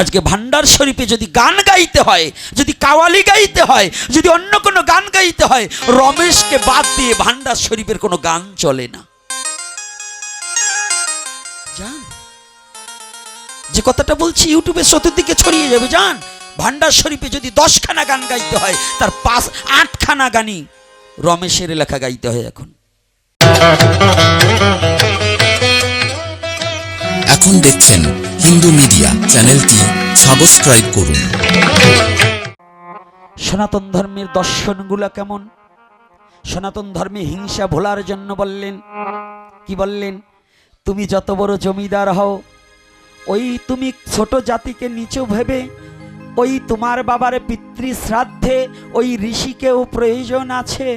আজকে ভান্ডার শরীফে যদি গান গাইতে হয়, যদি কাওয়ালি গাইতে হয়, যদি অন্য কোনো গান গাইতে হয়, রমেশকে বাদ দিয়ে ভান্ডার শরীফের কোনো গান চলে না। যান যে কথাটা বলছি ইউটিউবে চতুর্দিকে ছড়িয়ে যাবে যান ভান্ডার শরীফে যদি দশখানা গান গাইতে হয়, তার পাঁচ, আটখানা গানই রমেশের লেখা গাইতে হয় এখন। এখন দেখছেন হিন্দু মিডিয়া, চ্যানেলটি সাবস্ক্রাইব করুন। সনাতন ধর্মের দর্শনগুলো কেমন? সনাতন ধর্মে হিংসা ভোলার জন্য বললেন, কি বললেন? তুমি যত বড় জমিদার হও, ওই তুমি ছোট জাতিকে নিচু ভেবে, ওই তোমার বাবার পিতৃ শ্রাদ্ধে ওই ঋষিকেও প্রয়োজন আছে।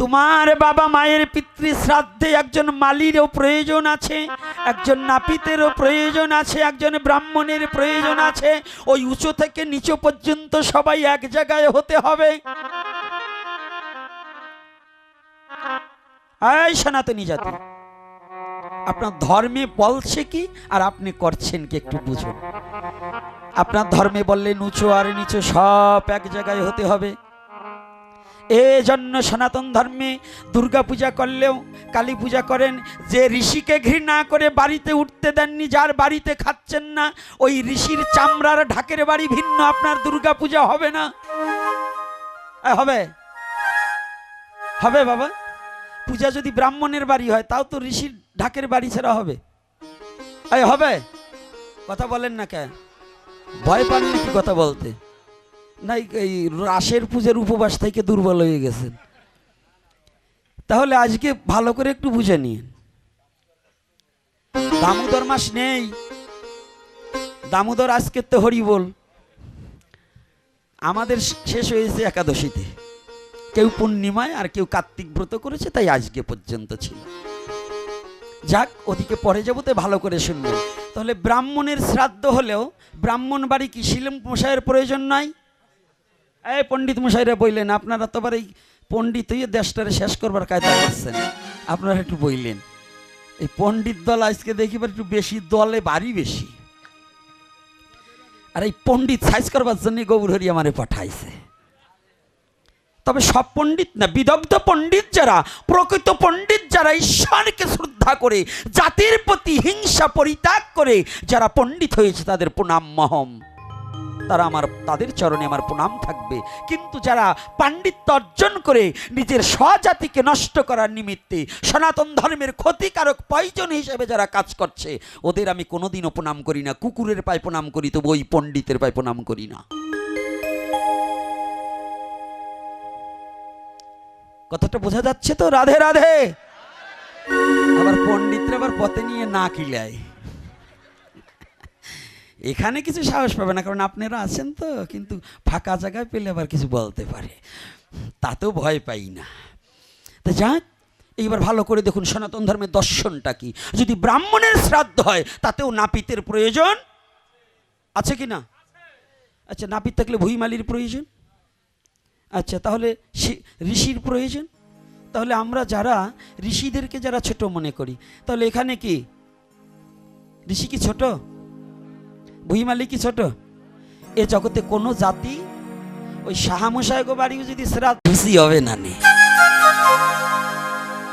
তোমার বাবা মায়ের পিতৃ শ্রাদ্ধে একজন মালিরও প্রয়োজন আছে, একজন নাপিতেরও প্রয়োজন আছে, একজন ব্রাহ্মণের প্রয়োজন আছে। ওই উঁচু থেকে নিচু পর্যন্ত সবাই এক জায়গায় হতে হবে। এই সনাতনী জাতি, আপনার ধর্মে বলছে কি আর আপনি করছেন কি একটু বুঝুন। আপনার ধর্মে বললেন উঁচু আর নিচু সব এক জায়গায় হতে হবে। এই জন্য সনাতন ধর্মে দুর্গা পূজা করলেও কালী পূজা করেন। যে ঋষিকে ঘৃণা করে বাড়িতে উঠতে দেননি, যার বাড়িতে খাচ্ছেন না, ওই ঋষির চামড়ার ঢাকের বাড়ি ভিন্ন, আপনার দুর্গা পূজা হবে না। হবে। হবে বাবা। পূজা যদি ব্রাহ্মণের বাড়ি হয়, তাও তো ঋষির ঢাকের বাড়ি ছাড়া হবে। হবে। কথা বলেন না কে ভয় পান নাকি কথা বলতে? নাই, এই রাসের পূজার উপবাস থেকে দুর্বল হয়ে গেছেন। তাহলে আজকে ভালো করে একটু বুঝে নিন। দামোদর মাস নেই। দামোদর আজকে তো হরি বল আমাদের শেষ হয়েছে একাদশীতে। কেউ পূর্ণিমায় আর কেউ কার্তিক ব্রত করেছে, তাই আজকে পর্যন্ত ছিল। যাক, ওদিকে পরে যাব তো ভালো করে শুনবেন। তাহলে ব্রাহ্মণের শ্রাদ্ধ হলেও ব্রাহ্মণ বাড়ি কি শিলম মশাইয়ের প্রয়োজন নাই? এই পণ্ডিত মশাইরা বইলেন, আপনারা তো এই পণ্ডিত হয়ে দেশটারে শেষ করবার কায়দা করছেন। আপনারা একটু বইলেন, এই পণ্ডিত দল আজকে দেখিবার একটু বেশি, দলে বাড়ি বেশি। আর এই পণ্ডিত সাইজ করবার জন্য গৌর হরি আমারে পাঠাইছে। তবে সব পণ্ডিত না, বিদগ্ধ পণ্ডিত যারা, প্রকৃত পণ্ডিত যারা ঈশ্বরকে শ্রদ্ধা করে, জাতির প্রতি হিংসা পরিত্যাগ করে, যারা পণ্ডিত হয়েছে তাদের প্রণাম মহম। তারা আমার, তাদের চরণে আমার প্রণাম থাকবে। কিন্তু যারা পাণ্ডিত্য অর্জন করে নিজের স্বজাতিকে নষ্ট করার নিমিত্তে সনাতন ধর্মের ক্ষতিকারক পয়জন হিসেবে যারা কাজ করছে, ওদের আমি কোনোদিনও প্রণাম করি না। কুকুরের পায়ে প্রণাম করি, তবু ওই পণ্ডিতের পায়ে প্রণাম করি না। কথাটা বোঝা যাচ্ছে তো? রাধে রাধে! আবার পণ্ডিতরা আবার পথে নিয়ে না কিলায়। এখানে কিছু সাহস পাবে না, কারণ আপনারা আছেন তো, কিন্তু ফাঁকা জায়গায় পেলে আবার কিছু বলতে পারে। তাতেও ভয় পাই না। তা যাক, এইবার ভালো করে দেখুন সনাতন ধর্মের দর্শনটা কি। যদি ব্রাহ্মণের শ্রাদ্ধ হয়, তাতেও নাপিতের প্রয়োজন আছে কি না? আচ্ছা নাপিত থাকলে ভুইমালির প্রয়োজন? আচ্ছা তাহলে ঋষির প্রয়োজন? তাহলে আমরা যারা, ঋষিদেরকে যারা ছোট মনে করি, তাহলে এখানে কি? ঋষি কি ছোট? ভুইমালি কি ছোট? এ জগতে কোনো জাতি ওই সাহামশায় গো বাড়িও যদি শ্রাদ্ধ খুশি হবে না নে।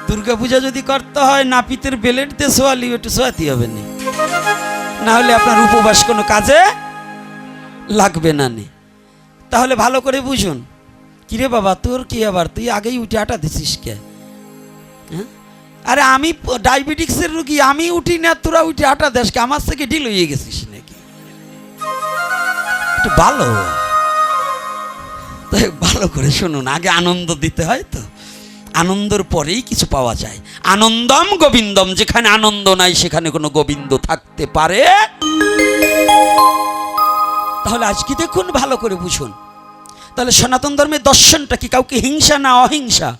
দুর্গাপূজা যদি করতে হয়, নাপিতের বেলেট দিয়ে সোয়ালি, একটু সোয়াতি হবে না। না হলে আপনার উপবাস কোনো কাজে লাগবে না নে। তাহলে ভালো করে বুঝুন। কিরে বাবা, তোর কি আবার? তুই আগেই উঠে আটা দিছিস কে? হ্যাঁ? আরে আমি ডায়াবেটিক্সের রুগী, আমি উঠি না, তোরা উঠে আটা দেশ কে? আমার থেকে ঢিল হয়ে গেছিস। একটু ভালো। তাই ভালো করে শুনুন, আগে আনন্দ দিতে হয় তো? আনন্দর পরেই কিছু পাওয়া যায়। আনন্দম গোবিন্দম, যেখানে আনন্দ নাই, সেখানে কোনো গোবিন্দ থাকতে পারে। তাহলে আজকে দেখুন, ভালো করে বুঝুন। তাহলে সনাতন ধর্মের দর্শনটা কি কাউকে হিংসা না অহিংসা?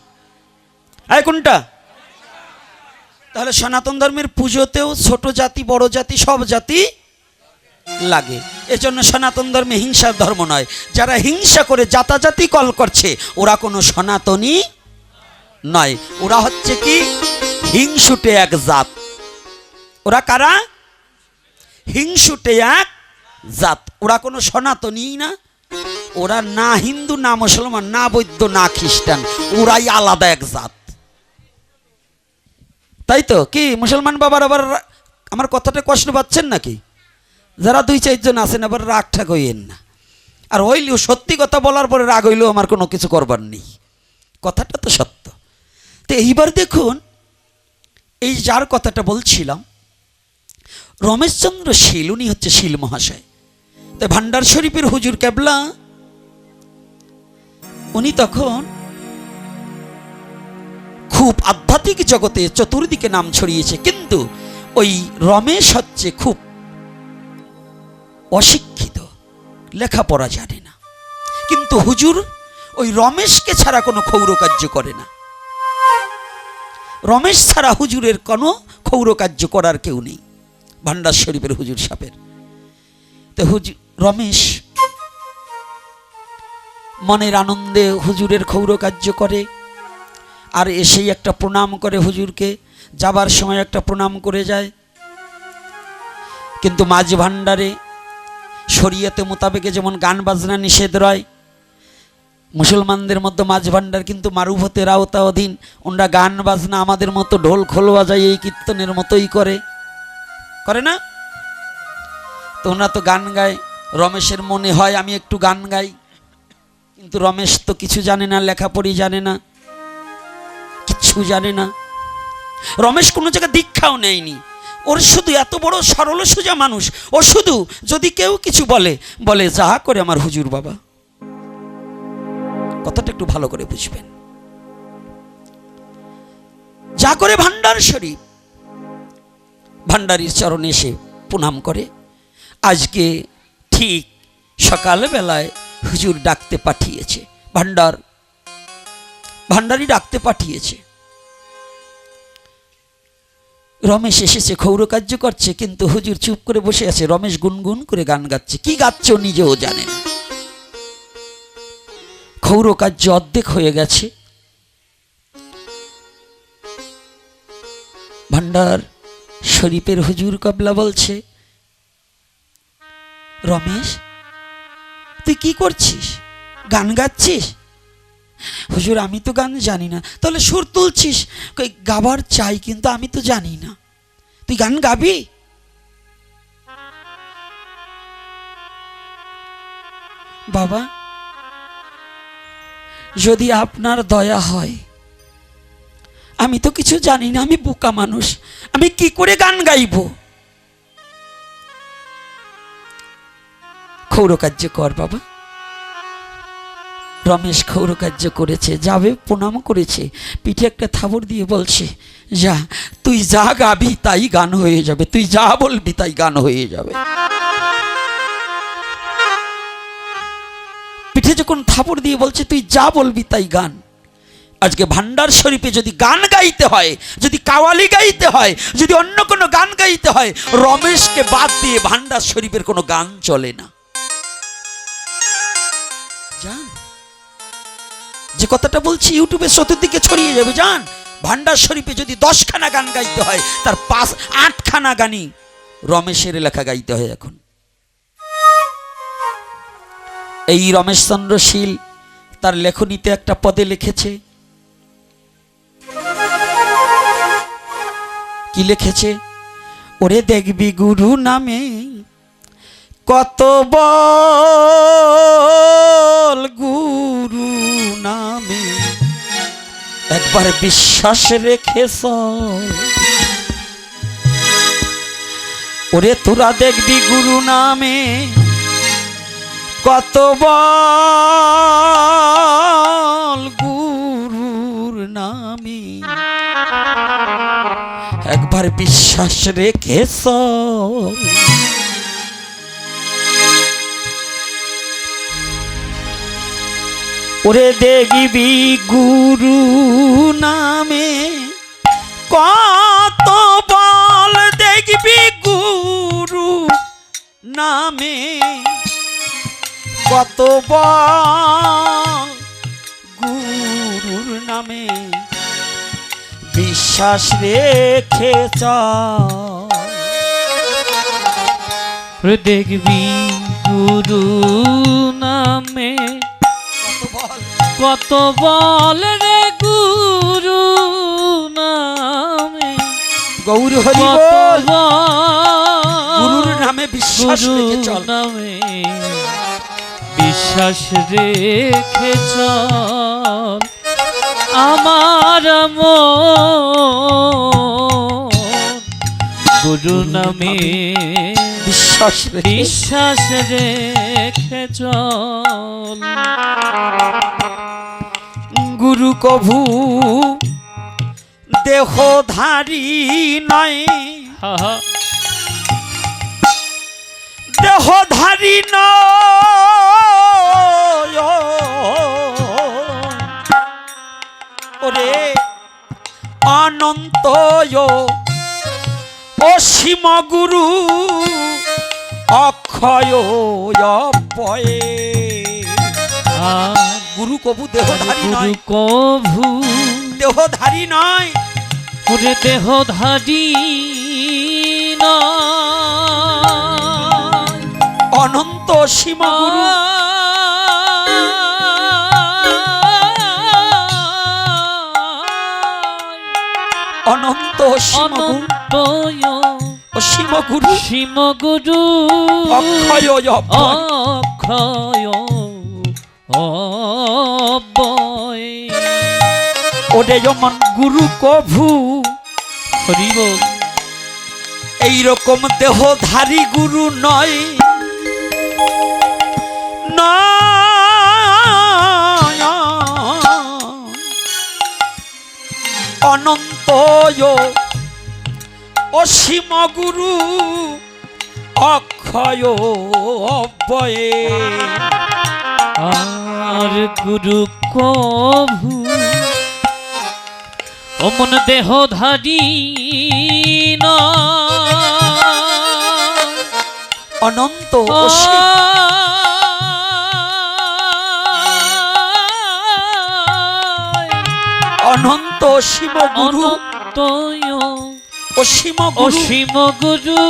এই কোনটা? তাহলে সনাতন ধর্মের পুজোতেও ছোট জাতি, বড় জাতি, সব জাতি লাগে। এজন্য সনাতন ধর্মে হিংসার ধর্ম নয়। যারা হিংসা করে জাতাজাতি কল করছে, ওরা কোনো সনাতনী নয়। ওরা হচ্ছে কি? হিংসুটে এক জাত। ওরা কারা? হিংসুটে এক জাত। ওরা কোনো সনাতনী না। ওরা না হিন্দু, না মুসলমান, না বৈদ্য না খ্রিস্টান। ওরাই আলাদা এক জাত। তাই তো? কি মুসলমান বাবার আবার আমার কথাটা কষ্ট পাচ্ছেন নাকি? যারা দুই চারজন আছেন আবার রাগ ঠাক হইয়েন না। আর হইলেও সত্যি কথা বলার পরে রাগ হইলেও আমার কোনো কিছু করবার নেই। কথাটা তো সত্য। তো এইবার দেখুন, এই যার কথাটা বলছিলাম, রমেশচন্দ্র শীল, উনি হচ্ছে শীল মহাশয়। তো ভান্ডার শরীফের হুজুর কেবলা, উনি তখন খুব আধ্যাত্মিক জগতে চতুর্দিকে নাম ছড়িয়েছে, কিন্তু ওই রমেশ হচ্ছে খুব অশিক্ষিত, লেখাপড়া জানে না। কিন্তু হুজুর ওই রমেশকে ছাড়া কোনো ক্ষৌর কার্য করে না। রমেশ ছাড়া হুজুরের কোনো ক্ষৌর কার্য করার কেউ নেই ভান্ডার শরীফের হুজুর সাপের তো হুজুর রমেশ মনের আনন্দে হুজুরের ক্ষৌর কার্য করে, আর এসেই একটা প্রণাম করে হুজুরকে, যাবার সময় একটা প্রণাম করে যায়। কিন্তু মাঝ ভাণ্ডারে শরীয়তে মোতাবেকে যেমন গান বাজনা নিষেধ রয়, মুসলমানদের মধ্যে মাঝ ভাণ্ডার কিন্তু মারুভতের আওতা অধীন ওনারা গান বাজনা আমাদের মতো ঢোল খোল বাজায় এই কীর্তনের মতোই করে। করে না? তো ওনারা তো গান গায়, রমেশের মনে হয় আমি একটু গান গাই। কিন্তু রমেশ তো কিছু জানে না, লেখাপড়ি জানে না কিচ্ছু জানে না। রমেশ কোনো জায়গায় দীক্ষাও নেয়নি। ওর শুধু এত বড় সরল সোজা মানুষ। ও শুধু যদি কেউ কিছু বলে বলে, যা করে আমার হুজুর বাবা। কথাটা একটু ভালো করে বুঝবেন। যা করে ভান্ডার শরীফ। ভান্ডারির চরণে এসে প্রণাম করে। আজকে ঠিক সকালবেলায় হুজুর ডাকতে পাঠিয়েছে। ভান্ডার ভান্ডারি ডাকতে পাঠিয়েছে। রমেশ এসেছে, ক্ষৌর কার্য করছে, কিন্তু হুজুর চুপ করে বসে আছে, রমেশ গুনগুন করে গান গাচ্ছে। কি গাচ্ছে নিজেও জানে ক্ষৌর কার্য অর্ধেক হয়ে গেছে। ভান্ডার শরীফের হুজুর কবলা বলছে, রমেশ, তুই কি করছিস? গান গাচ্ছিস? হুজুর, আমি তো গান জানি না। তাহলে সুর তুলছিস? কই, গাবার চাই কিন্তু আমি তো জানি না। তুই গান গাবি? বাবা, যদি আপনার দয়া হয়, আমি তো কিছু জানি না, আমি বোকা মানুষ। আমি কি করে গান গাইব? ক্ষৌর কার্য কর বাবা। রমেশ ক্ষৌর কার্য করেছে, যাবে, প্রণাম করেছে। পিঠে একটা থাবর দিয়ে বলছে, যা, তুই যা গাবি তাই গান হয়ে যাবে, তুই যা বলবি তাই গান হয়ে যাবে। পিঠে যখন থাপড় দিয়ে বলছে, তুই যা বলবি তাই গান। আজকে ভান্ডার শরীফে যদি গান গাইতে হয়, যদি কাওয়ালি গাইতে হয়, যদি অন্য কোনো গান গাইতে হয়, রমেশকে বাদ দিয়ে ভান্ডার শরীফের কোনো গান চলে না। যে কথাটা বলছি, ইউটিউবে চতুর্দিকে ছড়িয়ে যাবে যান ভান্ডার শরীফে যদি দশখানা গান গাইতে হয়, তার পাঁচ, আটখানা গানই রমেশের লেখা গাইতে হয় এখন। এই রমেশচন্দ্র শীল তার লেখনীতে একটা পদে লিখেছে। কি লিখেছে? ওরে দেখবি গুরু নামে কত বল গুরু নামে একবার বিশ্বাস রেখেছ? ওরে তোরা দেখবি গুরু নামে কত বল গুরুর নামে একবার বিশ্বাস রেখেছ? ওরে দেখবি গুরু নামে। কত বল দেখবি গুরু নামে। কত বল গুরুর নামে। বিশ্বাস রেখে চল। দেখবি গুরু কত বল রে গুরু নামে। গৌর হরি গুরুর নামে বিশ্বাস রেখে চল। নামে। বিশ্বাস রেখে চল। আমার মন। গুরু নামে বিশ্বাস বিশ্বাস রেখে চল। গুরু কভু দেহধারী নয়। দেহধারী ওরে অনন্ত অসীম গুরু অক্ষয় অপয়ে গুরু কবু দেহধারী নয়। কভু দেহধারী নয়। ওরে দেহধারী। অনন্ত গুরু। অনন্ত গুরু। অনন্তয় অসীম গুরু সীম গুরু অক্ষয় অক্ষয় ওরে যেমন গুরু কভু। হরি বল এইরকম দেহধারী গুরু নয়। নয় অনন্ত অসীম গুরু অক্ষয় অব্যয়ে আর গুরু কভু অমন দেহধারী নয়। অনন্ত অসীম অনন্ত অসীম অসীম গুরু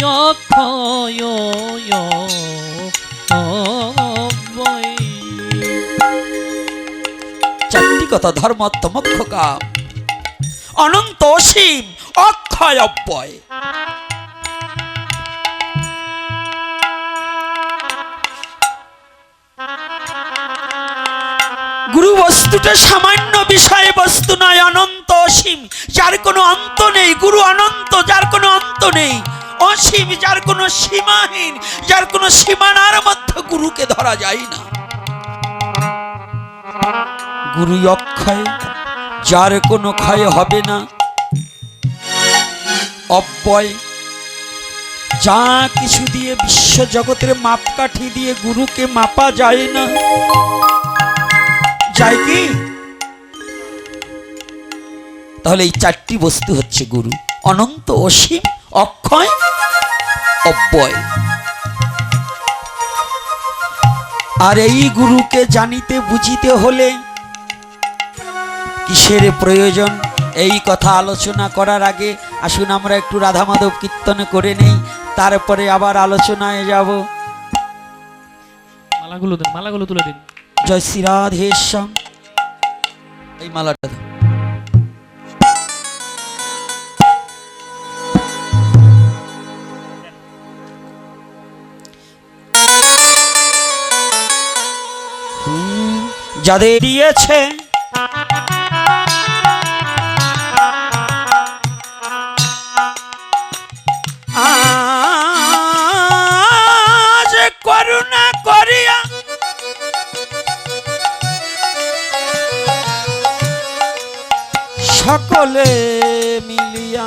অক্ষয় কথা ধর্মত্ব মুখ্য কাম অনন্ত অসীম অক্ষয় অব্যয়। গুরু বস্তুটা সামান্য বিষয় বস্তু নয়, অনন্ত অসীম। যার কোনো অন্ত নেই, গুরু অনন্ত, যার কোনো অন্ত নেই। অসীম, যার কোনো সীমাহীন, যার কোনো সীমানার মধ্যে গুরুকে ধরা যায় না। গুরু অক্ষয়, যার কোনো ক্ষয় হবে না। অব্যয়, যা কিছু দিয়ে বিশ্ব জগতের মাপকাঠি দিয়ে গুরুকে মাপা যায় না। যায় কি? তাহলে এই চারটি বস্তু হচ্ছে গুরু। অনন্ত অসীম অক্ষয় অব্যয়। আর এই গুরুকে জানিতে বুঝিতে হলে কিসের প্রয়োজন? এই কথা আলোচনা করার আগে আসুন আমরা একটু রাধা মাধব কীর্তন করে নেই তারপরে আবার আলোচনায় যাব। মালাগুলো দিন মালাগুলো তুলে দিন। জয় শ্রী রাধেশ্যাম এই মালাটা যাদের দিয়েছে সকলে মিলিয়া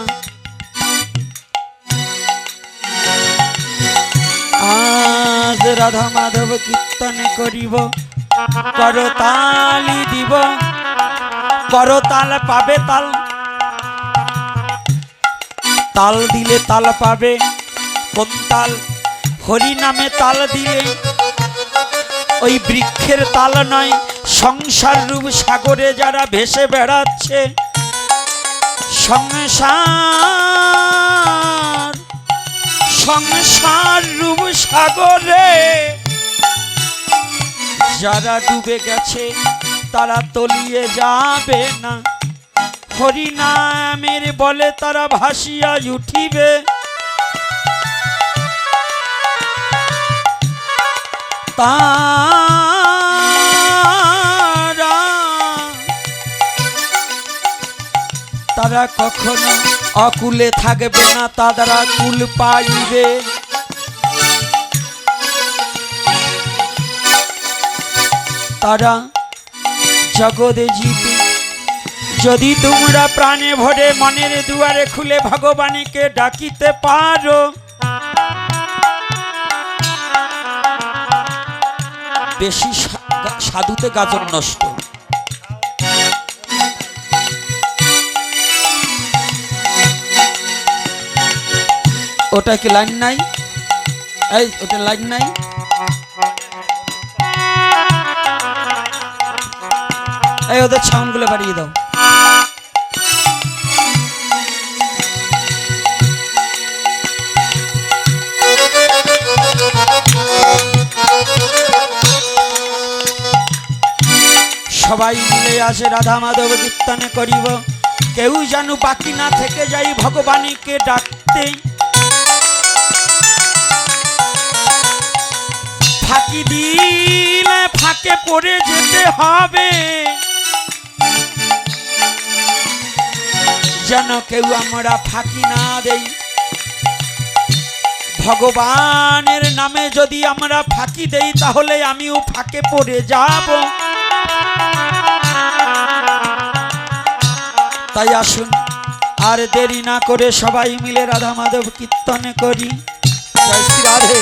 আজ রাধা মাধব কীর্তনে করিব, করতালি দিব, করতাল পাবে তাল। তাল দিলে তাল পাবে, কোন তাল? হরি নামে তাল দিলে ওই বৃক্ষের তাল নয়, সংসার রূপ সাগরে যারা ভেসে বেড়াচ্ছে সংসার সংসার রূপ সাগরে যারা ডুবে গেছে, তারা তলিয়ে যাবে না। হরিনামের বলে তারা ভাসিয়া উঠিবে। তারা তারা কখনো অকুলে থাকবে না, তারা কুল পাইবে। তারা জগদে জিতে যদি তোমরা প্রাণে ভরে মনের দুয়ারে খুলে ভগবানকে ডাকিতে পারো, বেশি সাধুতে গাজর নষ্ট। ওটা কি লাইন নাই? এই, ওটা লাইন নাই? এই, ওদের সাউন্ডগুলো বাড়িয়ে দাও। সবাই মিলে আসে রাধা মাধব কীর্তনে করিব। কেউ যেন বাকি না থেকে যাই ভগবানীকে ডাকতে ফাঁকি দিলে ফাঁকে পড়ে যেতে হবে। যেন কেউ আমরা ফাঁকি না দেই। ভগবানের নামে যদি আমরা ফাঁকি দেই, তাহলে আমিও ফাঁকে পড়ে যাব। তাই আসুন, আর দেরি না করে সবাই মিলে রাধা মাধব কীর্তনে করি। জয় শ্রী রাধে।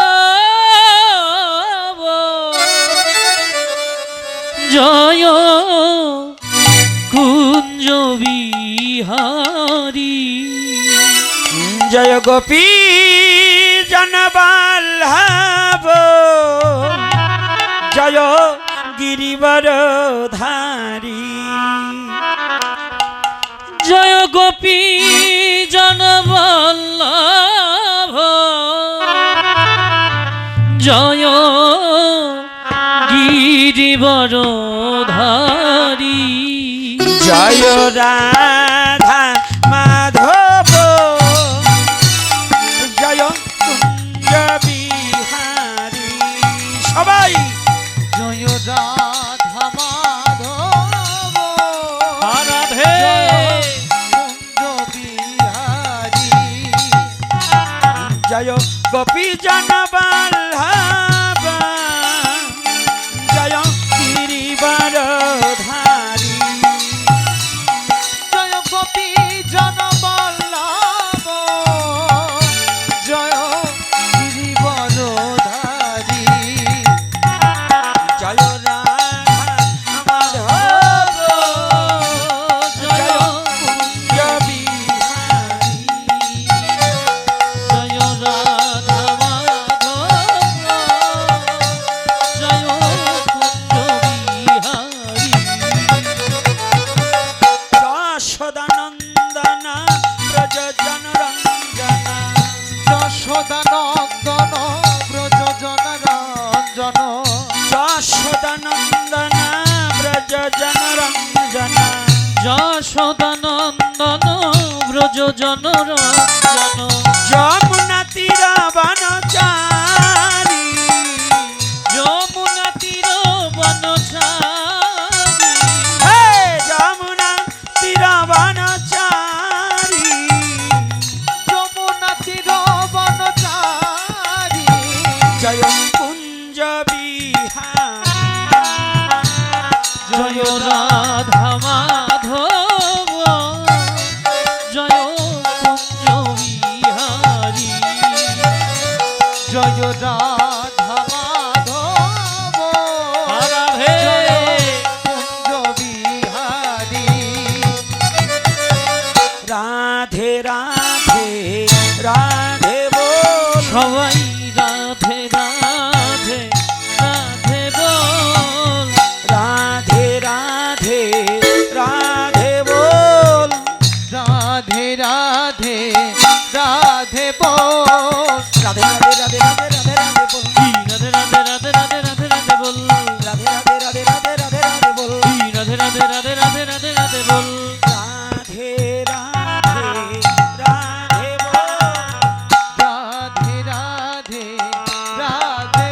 জয় কুঞ্জ বিহারী। জয় গোপী জনবাল্লভ জয় গিরিবর ধারী। জয় গোপী জনবল্লভ জয় গিরিবরধারী জয় রাধা মাধব। জয় কুঞ্জ বিহারী সবাই। জয় রাধা মাধব। রাধে কুঞ্জ বিহারী জয় গোপী জনবল্লভ রাধে রাধে বো রাধে রাধে রাধে রাধে রাধে রাধে বল রাধে রাধে রাধে রাধে রাধে রাধে বল রাধে রাধে রাধে রাধে রাধে রাধে বল রাধে রাধে রাধে রাধে রাধে রাধে বল রাধে রাধে রাধে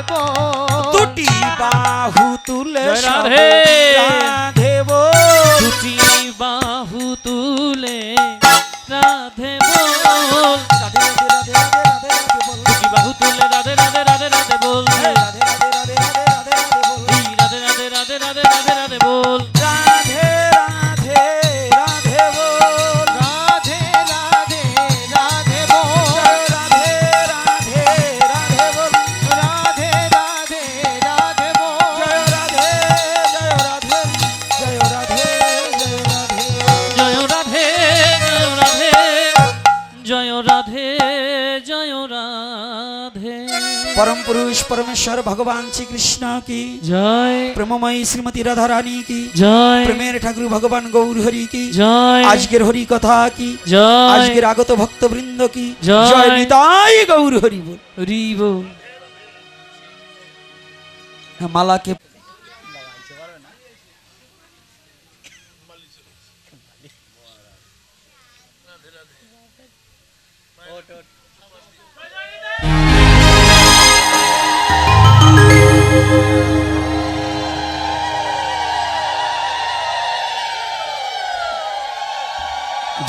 বাহু তুলে রাধে পরমেশ্বর ভগবান শ্রীকৃষ্ণ কি জয় প্রেমময়ী শ্রীমতী রাধা রানী কি জয় প্রেমের ঠাকুর ভগবান গৌর হরি কি জয় আজকের হরি কথা কি জয় আজকের আগত ভক্তবৃন্দ কি জয়। নিতাই গৌর হরি বল হরি বল মালাকে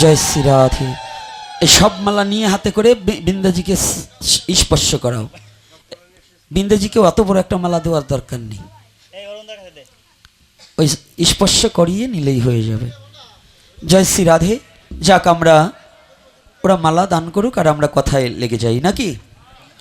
জয় শ্রী রাধে। এই সব মালা নিয়ে হাতে করে বৃন্দাজিকে স্পর্শ করাও। বৃন্দাজিকে অত বড় একটা মালা দেওয়ার দরকার নেই। ওই স্পর্শ করিয়ে নিলেই হয়ে যাবে। জয় শ্রী রাধে। যাক আমরা, ওরা মালা দান করুক আর আমরা কথায় লেগে যাই, নাকি?